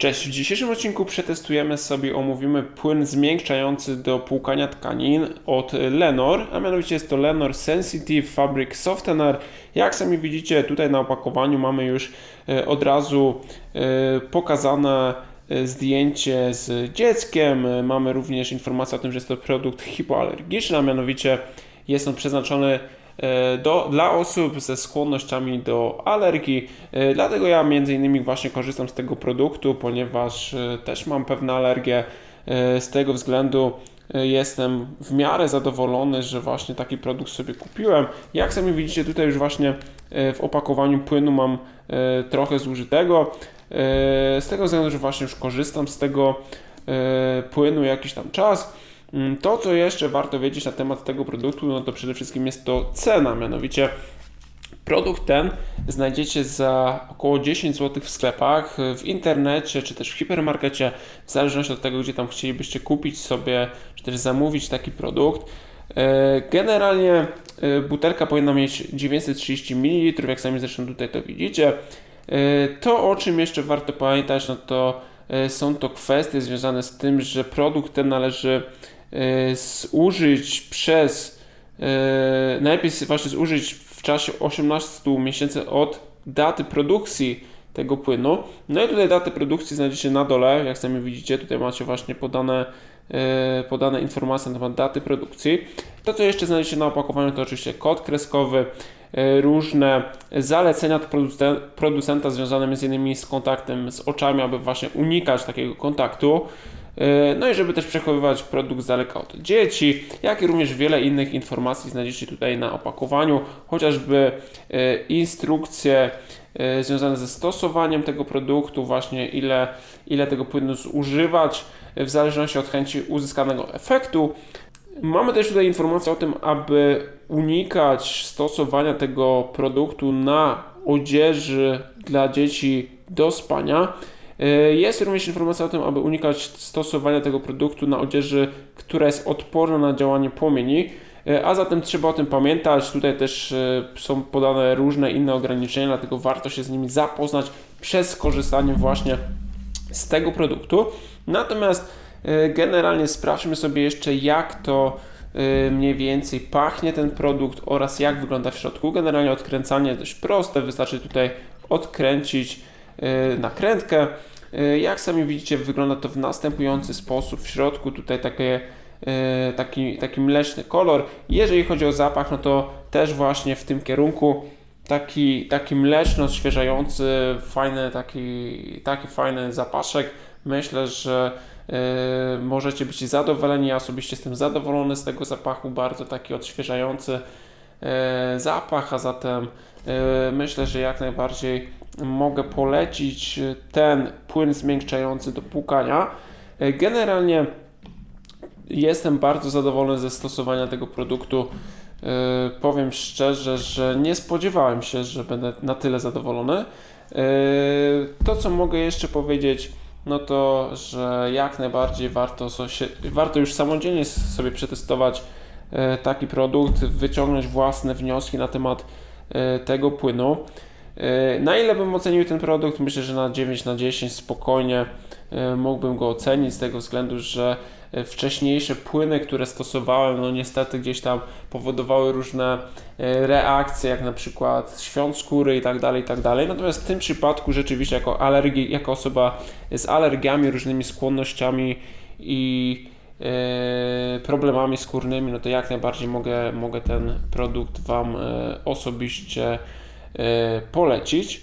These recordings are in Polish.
Cześć, w dzisiejszym odcinku przetestujemy sobie, omówimy płyn zmiękczający do płukania tkanin od Lenor, a mianowicie jest to Lenor Sensitive Fabric Softener. Jak sami widzicie, tutaj na opakowaniu mamy już e, od razu e, pokazane e, zdjęcie z dzieckiem. Mamy również informację o tym, że jest to produkt hipoalergiczny, a mianowicie jest on przeznaczony do, dla osób ze skłonnościami do alergii. E, Dlatego ja między innymi właśnie korzystam z tego produktu, ponieważ e, też mam pewne alergie. E, Z tego względu e, jestem w miarę zadowolony, że właśnie taki produkt sobie kupiłem. Jak sami widzicie tutaj już właśnie e, w opakowaniu płynu mam e, trochę zużytego. E, Z tego względu, że właśnie już korzystam z tego e, płynu jakiś tam czas. Mm, To, co jeszcze warto wiedzieć na temat tego produktu, no to przede wszystkim jest to cena, mianowicie produkt ten znajdziecie za około 10 zł w sklepach, w internecie czy też w hipermarkecie, w zależności od tego, gdzie tam chcielibyście kupić sobie, czy też zamówić taki produkt. E, Generalnie e, butelka powinna mieć 930 ml, jak sami zresztą tutaj to widzicie. E, To, o czym jeszcze warto pamiętać, no to są to kwestie związane z tym, że produkt ten należy zużyć przez e, najlepiej właśnie zużyć w czasie 18 miesięcy od daty produkcji tego płynu. No i tutaj datę produkcji znajdziecie na dole, jak sami widzicie, tutaj macie właśnie podane, e, podane informacje na temat daty produkcji. To, co jeszcze znajdziecie na opakowaniu, to oczywiście kod kreskowy, e, różne zalecenia od producen- producenta związane m.in. z kontaktem z oczami, aby właśnie unikać takiego kontaktu. E, No i żeby też przechowywać produkt z daleka od dzieci, jak i również wiele innych informacji znajdziecie tutaj na opakowaniu, chociażby e, instrukcje e, związane ze stosowaniem tego produktu, właśnie ile, ile tego płynu zużywać w zależności od chęci uzyskanego efektu. Mamy też tutaj informację o tym, aby unikać stosowania tego produktu na odzieży dla dzieci do spania. E, Jest również informacja o tym, aby unikać stosowania tego produktu na odzieży, która jest odporna na działanie płomieni. E, A zatem trzeba o tym pamiętać. Tutaj też e, są podane różne inne ograniczenia, dlatego warto się z nimi zapoznać przez skorzystanie właśnie z tego produktu. Natomiast generalnie sprawdźmy sobie jeszcze, jak to mniej więcej pachnie ten produkt oraz jak wygląda w środku. Generalnie odkręcanie dość proste, wystarczy tutaj odkręcić nakrętkę. E, Jak sami widzicie, wygląda to w następujący sposób. W środku tutaj takie, e, taki, taki mleczny kolor. Jeżeli chodzi o zapach, no to też właśnie w tym kierunku taki, taki mleczno odświeżający, fajny, taki, taki fajny zapaszek. Myślę, że e, możecie być zadowoleni. Ja osobiście jestem zadowolony z tego zapachu, bardzo taki odświeżający zapach, a zatem e, myślę, że jak najbardziej mogę polecić ten płyn zmiękczający do płukania. E, Generalnie jestem bardzo zadowolony ze stosowania tego produktu. E, Powiem szczerze, że nie spodziewałem się, że będę na tyle zadowolony. E, To, co mogę jeszcze powiedzieć, no to, że jak najbardziej warto, warto już samodzielnie sobie przetestować e, taki produkt, wyciągnąć własne wnioski na temat e, tego płynu. E, Na ile bym ocenił ten produkt? Myślę, że na 9 na 10 spokojnie e, mógłbym go ocenić z tego względu, że e, wcześniejsze płyny, które stosowałem, no niestety gdzieś tam powodowały różne e, reakcje, jak na przykład świąt skóry i tak dalej, i tak dalej. Natomiast w tym przypadku rzeczywiście jako alergii, jako osoba z alergiami, różnymi skłonnościami i e, problemami skórnymi, no to jak najbardziej mogę, mogę ten produkt Wam e, osobiście e, polecić.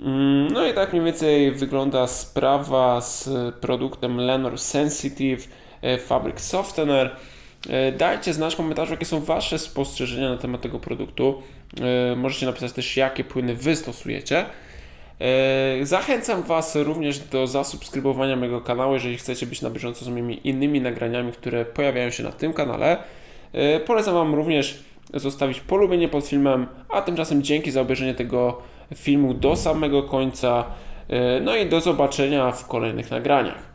Mm, No i tak mniej więcej wygląda sprawa z produktem Lenor Sensitive e, Fabric Softener. Dajcie znać w komentarzu, jakie są Wasze spostrzeżenia na temat tego produktu. Możecie napisać też, jakie płyny Wy stosujecie. E, Zachęcam Was również do zasubskrybowania mojego kanału, jeżeli chcecie być na bieżąco z moimi innymi nagraniami, które pojawiają się na tym kanale. E, Polecam Wam również zostawić polubienie pod filmem, a tymczasem dzięki za obejrzenie tego filmu do samego końca. E, No i do zobaczenia w kolejnych nagraniach.